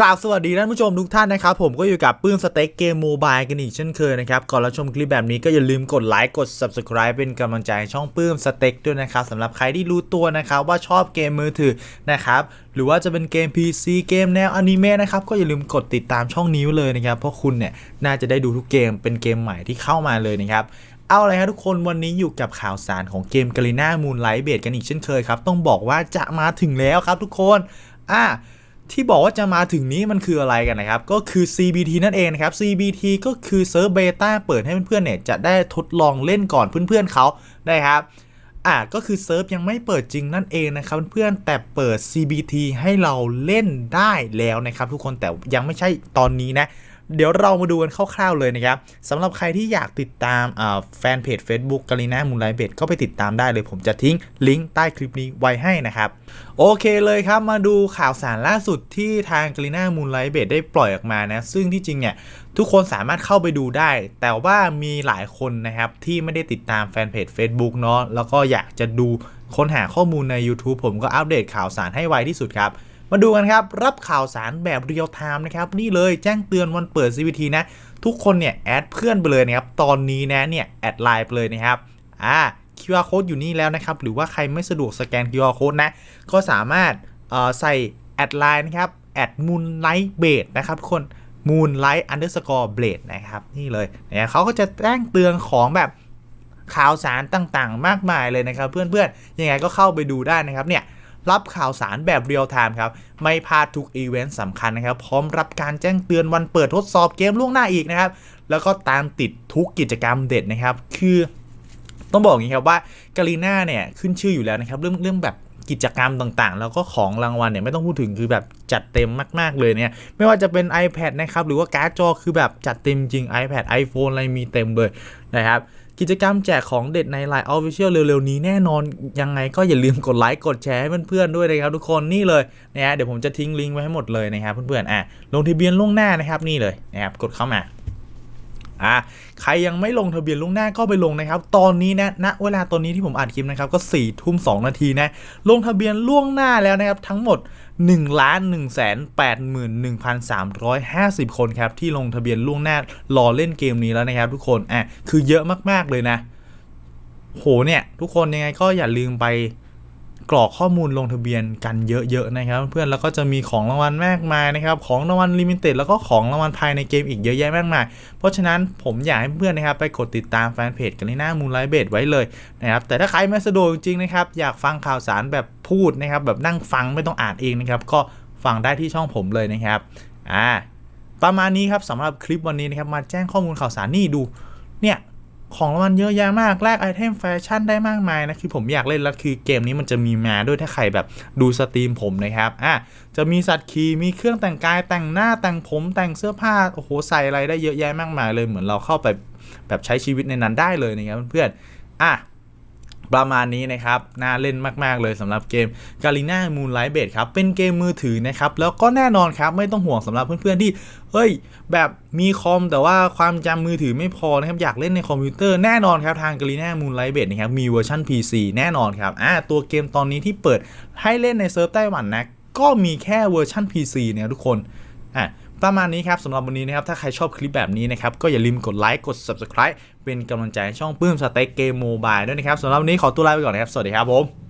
กราบสวัสดีท่านผู้ชมทุกท่านนะครับ ผมก็อยู่กับปื้มสเต็กเกมโมบายกันอีกเช่นเคยนะครับ ก่อนรับชมคลิปแบบนี้ก็อย่าลืมกดไลค์กด Subscribe เป็นกำลังใจให้ช่องปื้มสเต็กด้วยนะครับสำหรับใครที่รู้ตัวนะครับว่าชอบเกมมือถือนะครับหรือว่าจะเป็นเกม PC เกมแนวอนิเมะนะครับก็อย่าลืมกดติดตามช่องนี้ไว้เลยนะครับเพราะคุณเนี่ยน่าจะได้ดูทุกเกมเป็นเกมใหม่ที่เข้ามาเลยนะครับเอาเลยครับทุกคนวันนี้อยู่กับข่าวสารของเกมกาลิน่ามูนไลท์เบดกันอีกเช่นเคยครับต้องบอกว่าจะมาถึงแล้วครับทุกคนอะ ที่บอกว่าจะมาถึงนี้มันคืออะไรกันนะครับ ก็คือ CBT นั่นเองนะครับ CBT ก็คือเซิร์ฟเบต้าเปิดให้เพื่อนๆเนี่ยจะได้ทดลองเล่นก่อนเพื่อนๆเขานะครับอะก็คือเซิร์ฟยังไม่เปิดจริงนั่นเองนะครับเพื่อนๆแต่เปิด CBT ให้เราเล่นได้แล้วนะครับ ทุกคนแต่ยังไม่ใช่ตอนนี้นะ เดี๋ยวเรามาดูกันคร่าวๆเลยนะครับสำหรับใครที่อยากติดตามแฟนเพจ Facebook กาลิน่ามูนไลเบดก็ไปติดตามได้เลย ผมจะทิ้งลิงก์ใต้คลิปนี้ไว้ให้นะครับ โอเคเลยครับมาดูข่าวสารล่าสุดที่ทางกาลิน่ามูนไลเบดได้ปล่อยออกมานะซึ่งที่จริงเนี่ยทุกคนสามารถเข้าไปดูได้ แต่ว่ามีหลายคนนะครับที่ไม่ได้ติดตามแฟนเพจ Facebook เนาะแล้วก็อยากจะดูค้นหาข้อมูลใน YouTube ผมก็อัปเดตข่าวสารให้ไวที่สุดครับ มาดูกันครับ รับข่าวสารแบบเรียลไทม์นะครับ นี่เลยแจ้งเตือนวันเปิด CVT นะ ทุกคนเนี่ย แอดเพื่อนไปเลยนะครับ ตอนนี้นะเนี่ย แอดไลน์ไปเลยนะครับอ่า QR code อยู่นี่แล้วนะครับ หรือว่าใครไม่สะดวกสแกน QR code นะ ก็สามารถเอ่อใส่แอดไลน์นะครับแอด moonlight b a d นะครับคน moonlight underscore blade นะครับ นี่เลยเนี่ยเขาก็จะแจ้งเตือนของแบบข่าวสารต่างๆ มากมายเลยนะครับ เพื่อนๆยังไงก็เข้าไปดูได้นะครับเนี่ย รับข่าวสารแบบเรียลไทม์ครับ ไม่พลาดทุกอีเวนต์สำคัญนะครับ พร้อมรับการแจ้งเตือนวันเปิดทดสอบเกมล่วงหน้าอีกนะครับ แล้วก็ตามติดทุกกิจกรรมเด็ดนะครับ คือต้องบอกอย่างนี้ครับว่ากาลีน่าเนี่ยขึ้นชื่ออยู่แล้วนะครับ เรื่องเรื่องแบบกิจกรรมต่างๆ แล้วก็ของรางวัลเนี่ยไม่ต้องพูดถึงคือแบบจัดเต็มมาก ๆ เลยเนี่ยไม่ว่าจะเป็น iPad นะครับ หรือว่าการ์ดจอคือแบบจัดเต็มจริง iPad iPhone อะไรมีเต็มเลยนะครับ กิจกรรมแจกของเด็ดใน Line Official เร็วๆ นี้แน่นอน ยังไงก็อย่าลืมกดไลค์กดแชร์ให้เพื่อนๆด้วยนะครับทุกคนนี่เลยนะฮะเดี๋ยวผมจะทิ้งลิงก์ไว้ให้หมดเลยนะครับเพื่อนๆอะลงทะเบียนล่วงหน้านะครับนี่เลยนะครับกดเข้ามา อะใครยังไม่ลงทะเบียนล่วงหน้าก็ไปลงนะครับ ตอนนี้นะณเวลาตอนนี้ที่ผมอัดคลิปนะครับก็4ี่ทุ่มสนาทีนะลงทะเบียนล่วงหน้าแล้วนะครับทั้งหมด1ล้าน1แสน8หมื่น1,350 คนครับที่ลงทะเบียนล่วงหน้ารอเล่นเกมนี้แล้วนะครับทุกคนอะคือเยอะมากๆเลยนะ โหเนี่ยทุกคนยังไงก็อย่าลืมไป กรอกข้อมูลลงทะเบียนกันเยอะๆนะครับ เพื่อนแล้วก็จะมีของรางวัลมากมายนะครับของรางวัลลิมิเต็ดแล้วก็ของรางวัลภายในเกมอีกเยอะแยะมากมาย เพราะฉะนั้นผมอยากให้เพื่อนนะครับไปกดติดตามแฟนเพจกันในหน้ามูลไลเบดไว้เลยนะครับแต่ถ้าใครไม่สะดวกจริงๆนะครับอยากฟังข่าวสารแบบพูดนะครับแบบนั่งฟังไม่ต้องอ่านเองนะครับก็ฟังได้ที่ช่องผมเลยนะครับอ่าประมาณนี้ครับสำหรับคลิปวันนี้นะครับมาแจ้งข้อมูลข่าวสารนี่ดูเนี่ย ของรางวัลเยอะแยะมากแลกไอเทมแฟชั่นได้มากมายนะ คือผมอยากเล่นแล้วคือเกมนี้มันจะมีมาด้วยถ้าใครแบบดูสตรีมผมนะครับอะจะมีสัตว์ขี่มีเครื่องแต่งกายแต่งหน้าแต่งผมแต่งเสื้อผ้าโอ้โหใส่อะไรได้เยอะแยะมากมายเลยเหมือนเราเข้าไปแบบใช้ชีวิตในนั้นได้เลยนะครับเพื่อนๆอะ ประมาณนี้นะครับ น่าเล่นมาก ๆ เลยสำหรับเกม g a l i n a Moonlight b a d ครับ เป็นเกมมือถือนะครับ แล้วก็แน่นอนครับ ไม่ต้องห่วงสำหรับเพื่อนๆที่ เฮ้ย แบบมีคอมแต่ว่าความจำมือถือไม่พอนะครับ อยากเล่นในคอมพิวเตอร์แน่นอนครับ ทาง g a l i n a Moonlight b a d นะครับ มีเวอร์ชัน PC แน่นอนครับอ่าตัวเกมตอนนี้ที่เปิดให้เล่นในเซิร์ฟไต้หวันนะ ก็มีแค่เวอร์ชัน PC เนี่ยทุกคนอะ ประมาณนี้ครับสำหรับวันนี้นะครับ ถ้าใครชอบคลิปแบบนี้นะครับ ก็อย่าลืมกดไลค์กด Subscribe เป็นกำลังใจให้ช่องปื้มสเต็กเกมโมบายด้วยนะครับสำหรับวันนี้ขอตัวลาไปก่อนนะครับ สวัสดีครับผม